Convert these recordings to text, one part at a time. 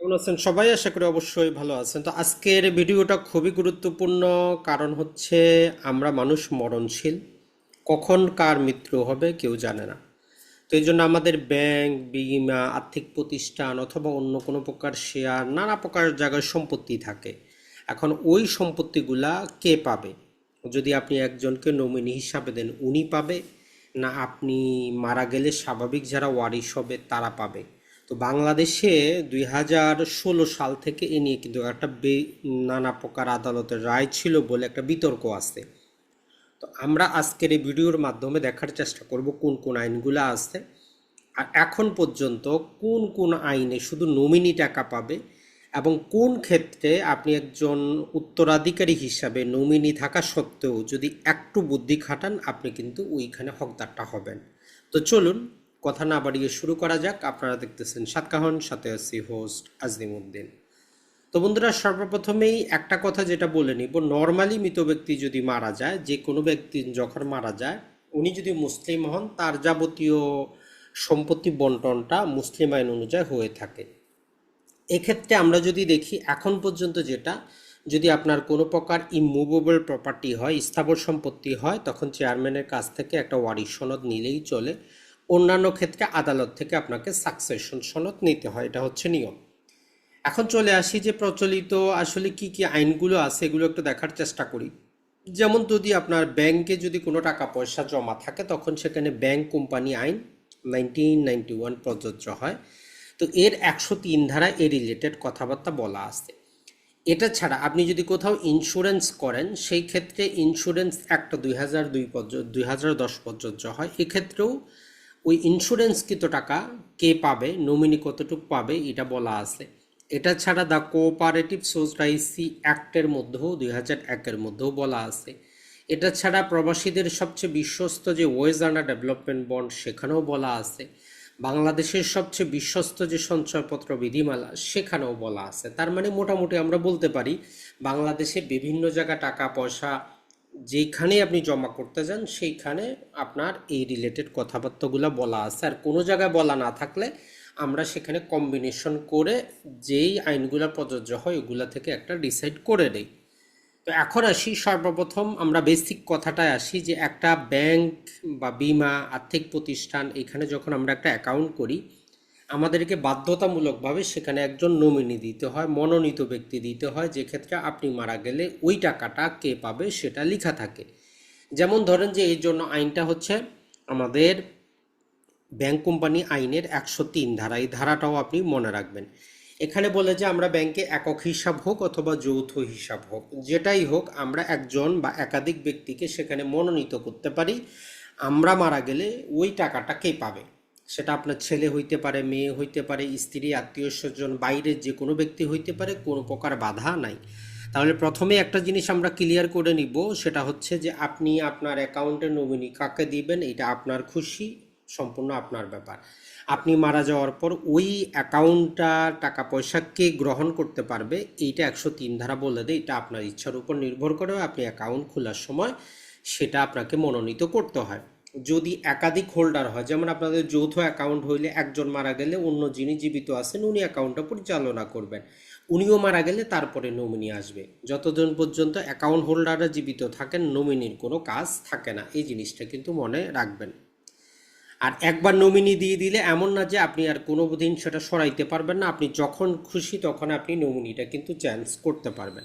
কেমন আছেন সবাই? আশা করি অবশ্যই ভালো আছেন। তো আজকের ভিডিওটা খুবই গুরুত্বপূর্ণ কারণ হচ্ছে আমরা মানুষ মরণশীল। কখন কার মৃত্যু হবে কেউ জানে না। তো এই জন্য আমাদের ব্যাংক, বিমা, আর্থিক প্রতিষ্ঠান অথবা অন্য কোনো প্রকার শেয়ার, নানা প্রকার জায়গায় সম্পত্তি থাকে। এখন ওই সম্পত্তিগুলা কে পাবে? যদি আপনি একজনকে নমিনি হিসাবে দেন, উনি পাবে? না, আপনি মারা গেলে স্বাভাবিক যারা ওয়ারিশ হবে, তারা পাবে? তো বাংলাদেশে দুই হাজার ষোলো সাল থেকে এ নিয়ে কিন্তু একটা নানা প্রকার আদালতের রায় ছিল বলে একটা বিতর্ক আছে। তো আমরা আজকের এই ভিডিওর মাধ্যমে দেখার চেষ্টা করব কোন কোন আইনগুলো আছে। আর এখন পর্যন্ত কোন কোন আইনে শুধু নমিনি টাকা পাবে এবং কোন ক্ষেত্রে আপনি একজন উত্তরাধিকারী হিসাবে নমিনি থাকা সত্ত্বেও যদি একটু বুদ্ধি খাটান, আপনি কিন্তু ওইখানে হকদারটা হবেন। তো চলুন কথা না বাড়িয়ে শুরু করা যাক। আপনারা দেখতেছেন সাতকাহন সাথে আছি হোস্ট আজিমউদ্দিন। তো বন্ধুরা, সর্বপ্রথমেই একটা কথা যেটা বলে নিব নর্মালি মৃত ব্যক্তি যদি মারা যায়, যে কোনো ব্যক্তি যখন মারা যায়, উনি যদি মুসলিম হন, তার যাবতীয় সম্পত্তি বন্টনটা মুসলিম আইন অনুযায়ী হয়ে থাকে। এক্ষেত্রে আমরা যদি দেখি, এখন পর্যন্ত যেটা, যদি আপনার কোনো প্রকার ইমুভেবল প্রপার্টি হয়, স্থাবর সম্পত্তি হয়, তখন চেয়ারম্যানের কাছ থেকে একটা ওয়ারিশ সনদ নিলেই চলে। অন্যান্য ক্ষেত্রে আদালত থেকে আপনাকে সাকসেশন সনদ নিতে হয়, এটা হচ্ছে নিয়ম। এখন চলে আসি যে প্রচলিত আসলে কি কি আইনগুলো আছে, এগুলো একটু দেখার চেষ্টা করি। যেমন যদি আপনার ব্যাংকে যদি কোনো টাকা পয়সা জমা থাকে, তখন সেখানে ব্যাংক কোম্পানি আইন নাইনটিন নাইনটি ওয়ান প্রযোজ্য হয়। তো এর একশো তিন ধারা এ রিলেটেড কথাবার্তা বলা আছে। এটা ছাড়া আপনি যদি কোথাও ইন্স্যুরেন্স করেন, সেই ক্ষেত্রে ইন্স্যুরেন্স একটা দুই হাজার দুই পর্যন্ত দুই হাজার দশ প্রযোজ্য হয়। এক্ষেত্রেও ওই ইন্স্যুরেন্সকৃত টাকা কে পাবে নমিনি কতটুকু পাবে, এটা বলা আছে। এটা ছাড়া দ্য কোঅপারেটিভ সোসাইটি অ্যাক্টের মধ্যেও, দুই হাজার একের মধ্যেও বলা আছে। এটা ছাড়া প্রবাসীদের সবচেয়ে বিশ্বস্ত যে ওয়েজ আন্ডার ডেভেলপমেন্ট বন্ড সেখানেও বলা আছে। বাংলাদেশের সবচেয়ে বিশ্বস্ত যে সঞ্চয়পত্র বিধিমালা, সেখানেও বলা আছে। তার মানে মোটামুটি আমরা বলতে পারি, বাংলাদেশে বিভিন্ন জায়গা টাকা পয়সা যেখানে আপনি জমা করতে যান, সেইখানে আপনার এই রিলেটেড কথাবার্তাগুলো বলা আছে। আর কোনো জায়গায় বলা না থাকলে আমরা সেখানে কম্বিনেশন করে যেই আইনগুলো প্রযোজ্য হয়, ওগুলা থেকে একটা ডিসাইড করে নেই তো এখন আসি, সর্বপ্রথম আমরা বেসিক কথাটায় আসি যে একটা ব্যাংক বা বিমা, আর্থিক প্রতিষ্ঠান, এখানে যখন আমরা একটা অ্যাকাউন্ট করি আমাদেরকে বাধ্যতামূলকভাবে সেখানে একজন নমিনি দিতে হয়, মনোনীত ব্যক্তি দিতে হয়, যে ক্ষেত্রে আপনি মারা গেলে ওই টাকাটা কে পাবে সেটা লেখা থাকে। যেমন ধরেন যে এই জন্য আইনটা হচ্ছে আমাদের ব্যাংক কোম্পানি আইনের একশো তিন ধারা, এই ধারাটাও আপনি মনে রাখবেন। এখানে বলে যে আমরা ব্যাংকে একক হিসাব হোক অথবা যৌথ হিসাব হোক, যেটাই হোক আমরা একজন বা একাধিক ব্যক্তিকে সেখানে মনোনীত করতে পারি, আমরা মারা গেলে ওই টাকাটা কে পাবে? সেটা আপনার ছেলে হইতে পারে, মেয়ে হইতে পারে, স্ত্রী, আত্মীয় স্বজন বাইরের যে কোনো ব্যক্তি হইতে পারে, কোনো প্রকার বাধা নাই। তাহলে প্রথমে একটা জিনিস আমরা ক্লিয়ার করে নিব, সেটা হচ্ছে যে আপনি আপনার অ্যাকাউন্টে নমিনি কাকে দিবেন, এটা আপনার খুশি, সম্পূর্ণ আপনার ব্যাপার। আপনি মারা যাওয়ার পর ওই অ্যাকাউন্টটা টাকা পয়সা কে গ্রহণ করতে পারবে, এইটা একশো তিন ধারা বলে দেয়, এটা আপনার ইচ্ছার উপর নির্ভর করে আপনি অ্যাকাউন্ট খোলার সময় সেটা আপনাকে মনোনীত করতে হয়। যদি একাধিক হোল্ডার হয়, যেমন আপনাদের যৌথ অ্যাকাউন্ট হইলে একজন মারা গেলে অন্য যিনি জীবিত আছেন, উনি অ্যাকাউন্টটা পরিচালনা করবেন। উনিও মারা গেলে তারপরে নমিনি আসবে। যতদিন পর্যন্ত অ্যাকাউন্ট হোল্ডাররা জীবিত থাকেন নমিনির কোনো কাজ থাকে না। এই জিনিসটা কিন্তু মনে রাখবেন। আর একবার নমিনি দিয়ে দিলে এমন না যে আপনি আর কোনো দিন সেটা সরাইতে পারবেন না, আপনি যখন খুশি তখন আপনি নমিনিটা কিন্তু চেঞ্জ করতে পারবেন।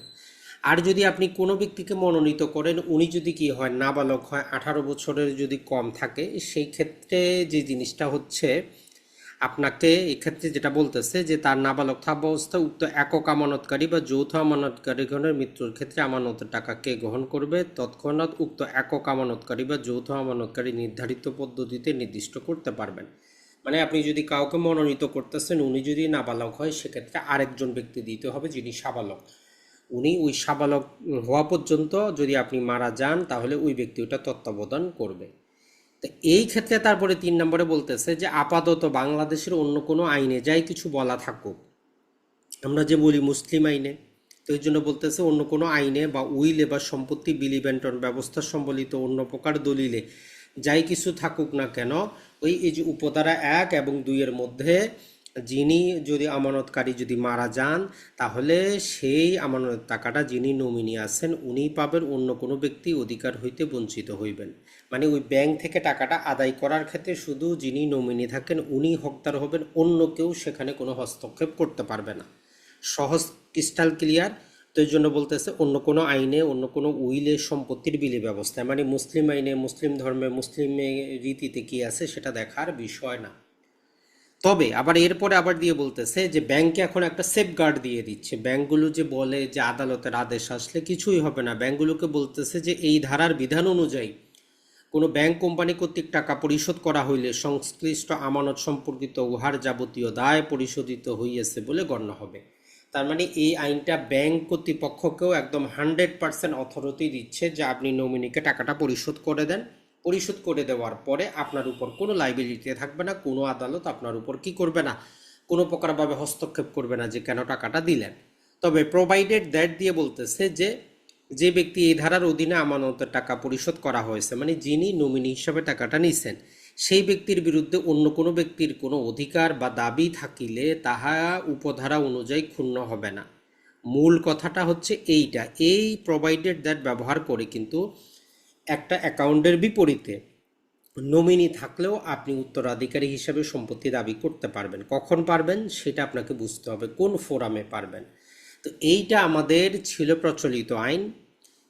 আর যদি আপনি কোনো ব্যক্তিকে মনোনীত করেন, উনি যদি কি হয়, নাবালক হয়, আঠারো বছরের যদি কম থাকে, সেই ক্ষেত্রে যে জিনিসটা হচ্ছে, আপনাকে এক্ষেত্রে যেটা বলতেছে যে তার নাবালক থাকা উক্ত একক আমানতকারী বা যৌথ আমানতকারীগণের মৃত্যুর ক্ষেত্রে আমানতের টাকা কে গ্রহণ করবে? তৎক্ষণাৎ উক্ত একক আমানতকারী বা যৌথ আমানতকারী নির্ধারিত পদ্ধতিতে নির্দিষ্ট করতে পারবেন। মানে আপনি যদি কাউকে মনোনীত করতেছেন, উনি যদি নাবালক হয়, সেক্ষেত্রে আরেকজন ব্যক্তি দিতে হবে যিনি সাবালক। উনি ওই সাবালক হওয়া পর্যন্ত যদি আপনি মারা যান, তাহলে ওই ব্যক্তি ওটা তত্ত্বাবধান করবে। তো এই ক্ষেত্রে তারপরে তিন নম্বরে বলতেছে যে, আপাতত বাংলাদেশের অন্য কোনো আইনে যাই কিছু বলা থাকুক, আমরা যে বলি মুসলিম আইনে, তো এই জন্য বলতেছে অন্য কোনো আইনে বা উইলে বা সম্পত্তি বিলি বন্টন ব্যবস্থা সম্বলিত অন্য প্রকার দলিলে যাই কিছু থাকুক না কেন, ওই এই যে উপধারা এক এবং দুইয়ের মধ্যে যিনি যদি আমানতকারী যদি মারা যান, তাহলে সেই আমানত টাকাটা যিনি নমিনি আছেন, উনি পাবেন অন্য কোনো ব্যক্তি অধিকার হইতে বঞ্চিত হইবেন। মানে ওই ব্যাংক থেকে টাকাটা আদায় করার ক্ষেত্রে শুধু যিনি নমিনি থাকেন, উনি হকদার হবেন, অন্য কেউ সেখানে কোনো হস্তক্ষেপ করতে পারবে না। সহজ, ক্রিস্টাল ক্লিয়ার? তো এই জন্য বলতেছে, অন্য কোনো আইনে, অন্য কোনো উইলে সম্পত্তির বিলি ব্যবস্থায় মানে মুসলিম আইনে, মুসলিম ধর্মে, মুসলিম রীতিতে কি আছে সেটা দেখার বিষয় না। তবে আবার এরপরে আবার দিয়ে বলতেছে যে ব্যাংকে এখন একটা সেফগার্ড দিয়ে দিচ্ছে। ব্যাংকগুলো যে বলে যে আদালতের আদেশ আসলে কিছুই হবে না। ব্যাংকগুলোকে বলতেছে যে এই ধারার বিধান অনুযায়ী কোনো ব্যাংক কোম্পানি কর্তৃক টাকা পরিশোধ করা হইলে সংশ্লিষ্ট আমানত সম্পর্কিত উহার যাবতীয় দায় পরিশোধিত হইয়াছে বলে গণ্য হবে। তার মানে এই আইনটা ব্যাংক কর্তৃপক্ষকেও একদম হান্ড্রেড পার্সেন্ট অথরিটি দিচ্ছে যে আপনি নমিনিকে টাকাটা পরিশোধ করে দেন। পরিশোধ করে দেওয়ার পরে আপনার উপর কোনো লাইবিলিটি থাকবে না, কোনো আদালত আপনার উপর কি করবে না, কোনো প্রকারভাবে হস্তক্ষেপ করবে না যে কেন টাকাটা দিলেন। তবে প্রোভাইডেড দ্যাট দিয়ে বলতেছে যে যে ব্যক্তি এই ধারার অধীনে আমানতের টাকা পরিশোধ করা হয়েছে মানে যিনি নমিনি হিসাবে টাকাটা নিছেন, সেই ব্যক্তির বিরুদ্ধে অন্য কোনো ব্যক্তির কোনো অধিকার বা দাবি থাকিলে তাহা উপধারা অনুযায়ী ক্ষুণ্ণ হবে না। মূল কথাটা হচ্ছে এইটা, এই প্রোভাইডেড দ্যাট ব্যবহার করে কিন্তু একটা অ্যাকাউন্টের বিপরীতে নমিনি থাকলেও আপনি উত্তরাধিকারী হিসাবে সম্পত্তি দাবি করতে পারবেন। কখন পারবেন সেটা আপনাকে বুঝতে হবে, কোন ফোরামে পারবেন। তো এইটা আমাদের ছিল প্রচলিত আইন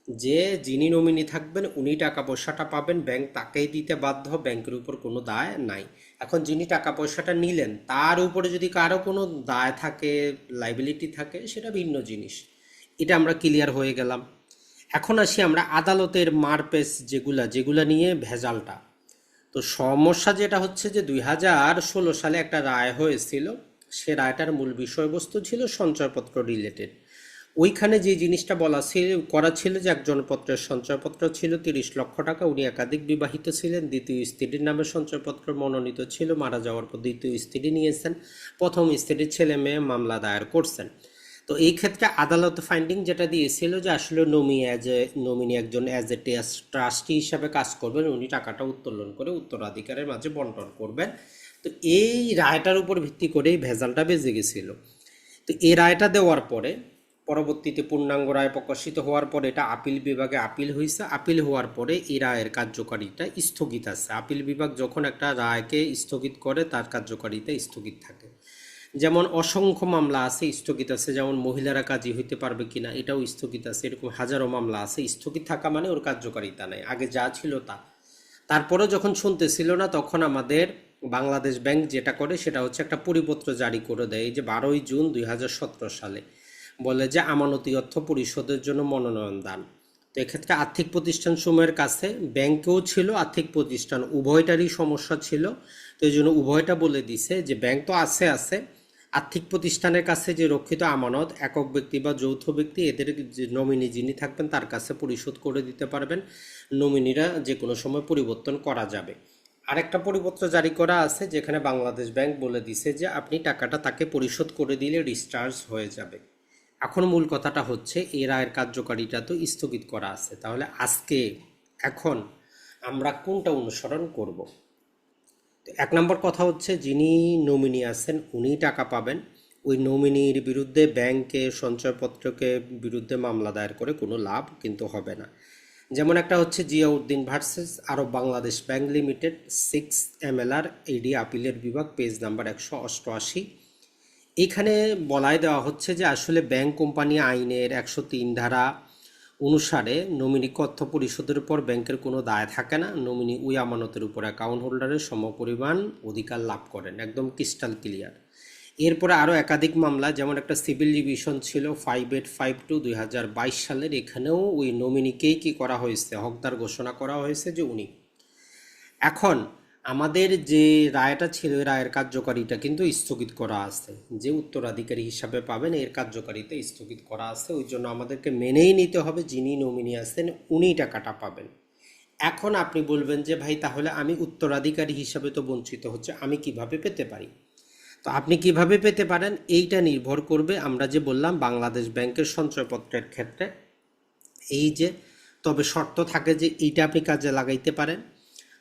যে যিনি নমিনি থাকবেন উনি টাকা পয়সাটা পাবেন, ব্যাংক তাকেই দিতে বাধ্য, ব্যাংকের উপর কোনো দায় নাই। এখন যিনি টাকা পয়সাটা নিলেন, তার উপরে যদি কারও কোনো দায় থাকে লাইবিলিটি থাকে, সেটা ভিন্ন জিনিস। এটা আমরা ক্লিয়ার হয়ে গেলাম। এখন আসি আমরা আদালতের মারপেস যেগুলা যেগুলা নিয়ে ভেজালটা। তো সমস্যা যেটা হচ্ছে যে দুই হাজার ষোলো সালে একটা রায় হয়েছিল, সে রায়টার মূল বিষয়বস্তু ছিল সঞ্চয়পত্র রিলেটেড ওইখানে যে জিনিসটা বলা ছিল, করা ছিল যে একজন পত্রের সঞ্চয়পত্র ছিল তিরিশ লক্ষ টাকা, উনি একাধিক বিবাহিত ছিলেন, দ্বিতীয় স্ত্রীর নামে সঞ্চয়পত্র মনোনীত ছিল, মারা যাওয়ার পর দ্বিতীয় স্ত্রী নিয়েছেন, প্রথম স্ত্রীর ছেলে মেয়ে মামলা দায়ের করছেন। তো এই ক্ষেত্রে আদালত ফাইন্ডিং যেটা দিয়েছিল যে আসলে নমি অ্যাজ এ নমিনি একজন অ্যাজ এ ট্রাস্টি হিসাবে কাজ করবেন, উনি টাকাটা উত্তোলন করে উত্তরাধিকারের মাঝে বন্টন করবেন। তো এই রায়টার উপর ভিত্তি করেই ভেজালটা বেজে গেছিল। তো এই রায়টা দেওয়ার পরে, পরবর্তীতে পূর্ণাঙ্গ রায় প্রকাশিত হওয়ার পরে এটা আপিল বিভাগে আপিল হয়েছে আপিল হওয়ার পরে এই রায়ের কার্যকারিতা স্থগিত আছে। আপিল বিভাগ যখন একটা রায়কে স্থগিত করে, তার কার্যকারিতা স্থগিত থাকে। যেমন অসংখ্য মামলা আছে, স্থগিত আছে, যেমন মহিলারা কাজী হইতে পারবে কিনা, এটাও স্থগিত আছে, এরকম হাজারো মামলা আছে। স্থগিত থাকা মানে ওর কার্যকারিতা নেই, আগে যা ছিল তা। তারপরে যখন শুনতেছিল না, তখন আমাদের বাংলাদেশ ব্যাংক যেটা করে, সেটা হচ্ছে একটা পরিপত্র জারি করে দেয় যে বারোই জুন দুই হাজার সতেরো সালে। বলে যে আমানতি অর্থ পরিশোধের জন্য মনোনয়ন দান। তো এক্ষেত্রে আর্থিক প্রতিষ্ঠান সময়ের কাছে ব্যাংকেও ছিল, আর্থিক প্রতিষ্ঠান উভয়টারই সমস্যা ছিল। তো এই জন্য উভয়টা বলে দিছে যে ব্যাংক তো আছে আছে আর্থিক প্রতিষ্ঠানের কাছে যে রক্ষিত আমানত, একক ব্যক্তি বা যৌথ ব্যক্তি, এদের যে নমিনি যিনি থাকবেন তার কাছে পরিশোধ করে দিতে পারবেন। নমিনিরা যে কোনো সময় পরিবর্তন করা যাবে। আরেকটা পরিপত্র জারি করা আছে, যেখানে বাংলাদেশ ব্যাংক বলে দিছে যে আপনি টাকাটা তাকে পরিশোধ করে দিলে ডিসচার্জ হয়ে যাবে। এখন মূল কথাটা হচ্ছে, এই রায়ের কার্যকারিতা তো স্থগিত করা আছে। তাহলে আজকে, এখন আমরা কোনটা অনুসরণ করব? এক নম্বর কথা হচ্ছে, যিনি নমিনি আছেন, উনি টাকা পাবেন। ওই নমিনির বিরুদ্ধে ব্যাংকে সঞ্চয়পত্রকে বিরুদ্ধে মামলা দায়ের করে কোনো লাভ কিন্তু হবে না। যেমন একটা হচ্ছে Ziauddin versus Arab Bangladesh bank limited six M L R AD আপিলের বিভাগ পেজ নাম্বার একশো অষ্টআশি। এখানে বলাই দেওয়া হচ্ছে যে আসলে ব্যাংক কোম্পানি আইনের একশো তিন ধারা অনুসারে নমিনি অর্থ পরিশোধের উপর ব্যাংকের কোনো দায় থাকে না। নমিনি উই আমানতের উপর অ্যাকাউন্ট হোল্ডারের সমপরিমাণ অধিকার লাভ করেন। একদম ক্রিস্টাল ক্লিয়ার এরপরে আরও একাধিক মামলা, যেমন একটা সিভিল ডিভিশন ছিল ফাইভ এইট ফাইভ টু দুই হাজার বাইশ সালের। এখানেও ওই নমিনিকেই কি করা হয়েছে? হকদার ঘোষণা করা হয়েছে যে উনি। এখন আমাদের যে রায়টা ছিল রায়ের কার্যকারিতা কিন্তু স্থগিত করা আছে। যে উত্তরাধিকারী হিসাবে পাবেন এর কার্যকারিতা স্থগিত করা আছে। ওই জন্য আমাদেরকে মেনেই নিতে হবে যিনি নমিনি আছেন উনি টাকাটা পাবেন। এখন আপনি বলবেন যে, ভাই, তাহলে আমি উত্তরাধিকারী হিসাবে তো বঞ্চিত হচ্ছে, আমি কীভাবে পেতে পারি? তো আপনি কীভাবে পেতে পারেন এইটা নির্ভর করবে আমরা যে বললাম বাংলাদেশ ব্যাংকের সঞ্চয়পত্রের ক্ষেত্রে। এই যে, তবে শর্ত থাকে যে, এইটা আপনি কাজে লাগাইতে পারেন।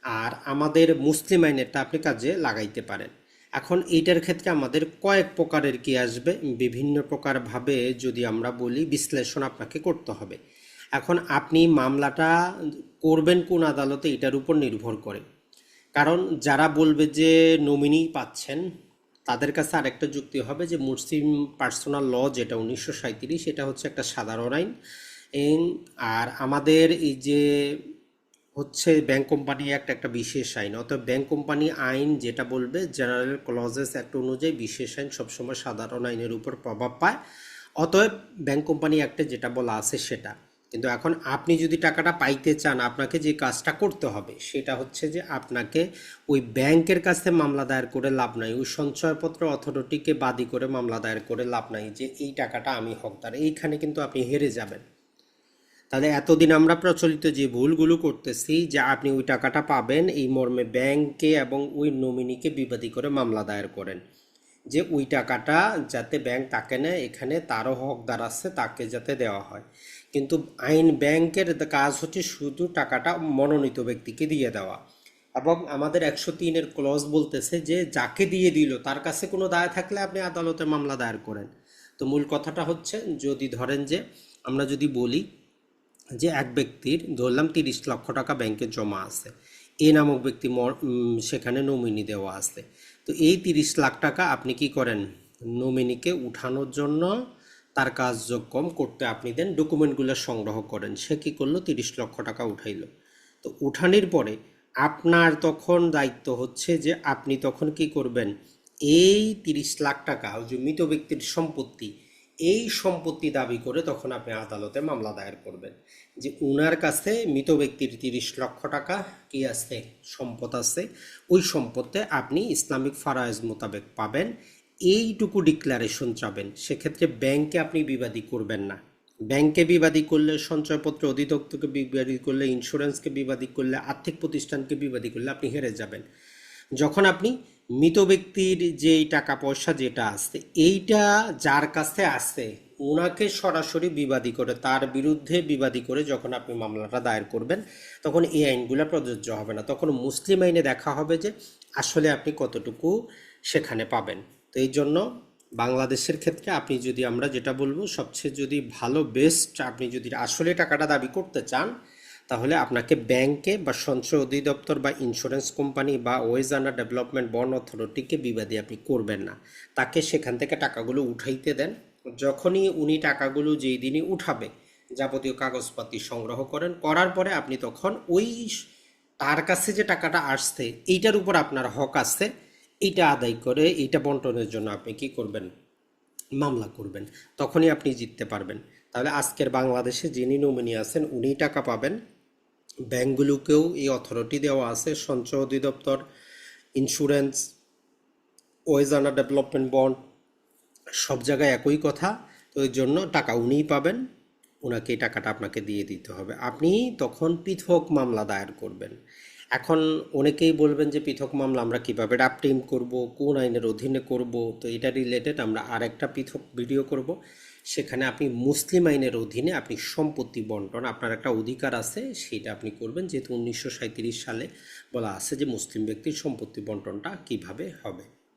আর আমাদের মুসলিম আইনেরটা আপনি কাজে লাগাইতে পারেন। এখন এইটার ক্ষেত্রে আমাদের কয়েক প্রকারের কি আসবে, বিভিন্ন প্রকারভাবে যদি আমরা বলি বিশ্লেষণ আপনাকে করতে হবে। এখন আপনি মামলাটা করবেন কোন আদালতে এটার উপর নির্ভর করে। কারণ যারা বলবে যে নমিনি পাচ্ছেন, তাদের কাছে আরেকটা যুক্তি হবে যে মুসলিম পার্সোনাল ল যেটা উনিশশো এটা হচ্ছে একটা সাধারণ আইন। আর আমাদের এই যে হচ্ছে ব্যাংক কোম্পানি অ্যাক্ট একটা বিশেষ আইন। অতএব ব্যাংক কোম্পানি আইন যেটা বলবে জেনারেল ক্লজেস অ্যাক্ট অনুযায়ী বিশেষ আইন সবসময় সাধারণ আইনের উপর প্রভাব পায়। অতএব ব্যাংক কোম্পানি অ্যাক্টে যেটা বলা আছে সেটা। কিন্তু এখন আপনি যদি টাকাটা পাইতে চান, আপনাকে যে কাজটা করতে হবে, সেটা হচ্ছে যে আপনাকে ওই ব্যাংকের কাছে মামলা দায়ের করে লাভ নাই, ওই সঞ্চয়পত্র অথরিটিকে বাদী করে মামলা দায়ের করে লাভ নাই যে এই টাকাটা আমি হকদার। এইখানে কিন্তু আপনি হেরে যাবেন। তাহলে এতদিন আমরা প্রচলিত যে ভুলগুলো করতেছি, যে আপনি ওই টাকাটা পাবেন, এই মর্মে ব্যাংকে এবং ওই নমিনিকে বিবাদী করে মামলা দায়ের করেন। যে ওই টাকাটা যাতে ব্যাংক তাকে নেয়, এখানে তারও হকদার আছে, তাকে যাতে দেওয়া হয়। কিন্তু আইন ব্যাংকের কাজ হচ্ছে শুধু টাকাটা মনোনীত ব্যক্তিকে দিয়ে দেওয়া। এবং আমাদের একশো তিনের ক্লজ বলতেছে যে যাকে দিয়ে দিল, তার কাছে কোনো দায় থাকলে আপনি আদালতে মামলা দায়ের করেন। তো মূল কথাটা হচ্ছে, যদি ধরেন যে আমরা যদি বলি যে এক ব্যক্তির ধরলাম তিরিশ লক্ষ টাকা ব্যাংকে জমা আছে, এ নামক ব্যক্তি সেখানে নমিনি দেওয়া আছে। তো এই তিরিশ লাখ টাকা আপনি কি করেন? নমিনিকে উঠানোর জন্য তার কার্যক্রম করতে আপনি দেন, ডকুমেন্টগুলো সংগ্রহ করেন। সে কি করল? তিরিশ লক্ষ টাকা উঠাইলো। তো উঠানির পরে আপনার তখন দায়িত্ব হচ্ছে যে আপনি তখন কি করবেন? এই তিরিশ লাখ টাকা যে মৃত ব্যক্তির সম্পত্তি এই সম্পত্তি দাবি করে তখন আপনি আদালতে মামলা দায়ের করবেন যে উনার কাছে মৃত ব্যক্তির তিরিশ লক্ষ টাকা কি আছে, সম্পদ আছে, ওই সম্পদে আপনি ইসলামিক ফারায়েজ মোতাবেক পাবেন, এইটুকু ডিক্লারেশন চাবেন। সেক্ষেত্রে ব্যাংকে আপনি বিবাদী করবেন না। ব্যাংকে বিবাদী করলে সঞ্চয়পত্র অধিদপ্তরকে বিবাদী করলে ইন্স্যুরেন্সকে বিবাদী করলে, আর্থিক প্রতিষ্ঠানকে বিবাদী করলে আপনি হেরে যাবেন। যখন আপনি মৃত ব্যক্তির যেই টাকা পয়সা যেটা আসছে, এইটা যার কাছে আসছে ওনাকে সরাসরি বিবাদী করে, তার বিরুদ্ধে বিবাদী করে যখন আপনি মামলাটা দায়ের করবেন, তখন এই আইনগুলো প্রযোজ্য হবে না। তখন মুসলিম আইনে দেখা হবে যে আসলে আপনি কতটুকু সেখানে পাবেন। তো এই জন্য বাংলাদেশের ক্ষেত্রে আপনি যদি আমরা যেটা বলব, সবচেয়ে যদি ভালো বেস্ট আপনি যদি আসলে টাকাটা দাবি করতে চান তাহলে আপনাকে ব্যাংকে বা সঞ্চয় অধিদপ্তর বা ইন্স্যুরেন্স কোম্পানি বা ওয়েজ আন্ডার ডেভেলপমেন্ট বন অথরিটিকে বিবাদী আপনি করবেন না। তাকে সেখান থেকে টাকাগুলো উঠাইতে দেন। যখনই উনি টাকাগুলো যেই দিনই উঠাবে, যাবতীয় কাগজপাতি সংগ্রহ করেন, করার পরে আপনি তখন ওই তার কাছে যে টাকাটা আসছে, এইটার উপর আপনার হক আছে। এইটা আদায় করে এইটা বন্টনের জন্য আপনি কি করবেন? মামলা করবেন। তখনই আপনি জিততে পারবেন। তাহলে আজকের বাংলাদেশে যিনি নমিনি আছেন উনি টাকা পাবেন। ব্যাংকগুলোকেও এই অথরিটি দেওয়া আছে। সঞ্চয় অধিদপ্তর ইন্স্যুরেন্স ওয়েজ আন্ডার ডেভেলপমেন্ট বন্ড সব জায়গায় একই কথা। তো ওই জন্য টাকা উনিই পাবেন। ওনাকে টাকাটা আপনাকে দিয়ে দিতে হবে। আপনি তখন পৃথক মামলা দায়ের করবেন। এখন অনেকেই বলবেন যে পৃথক মামলা আমরা কীভাবে রাপটিম করব, কোন আইনের অধীনে করব? তো এটা রিলেটেড আমরা আরেকটা পৃথক ভিডিও করব। সেখানে আপনি মুসলিম আইনের অধীনে আপনি সম্পত্তি বন্টন, আপনার একটা অধিকার আছে, সেটা আপনি করবেন। যেহেতু উনিশশো সাঁইত্রিশ সালে বলা আছে যে মুসলিম ব্যক্তির সম্পত্তি বন্টনটা কীভাবে হবে।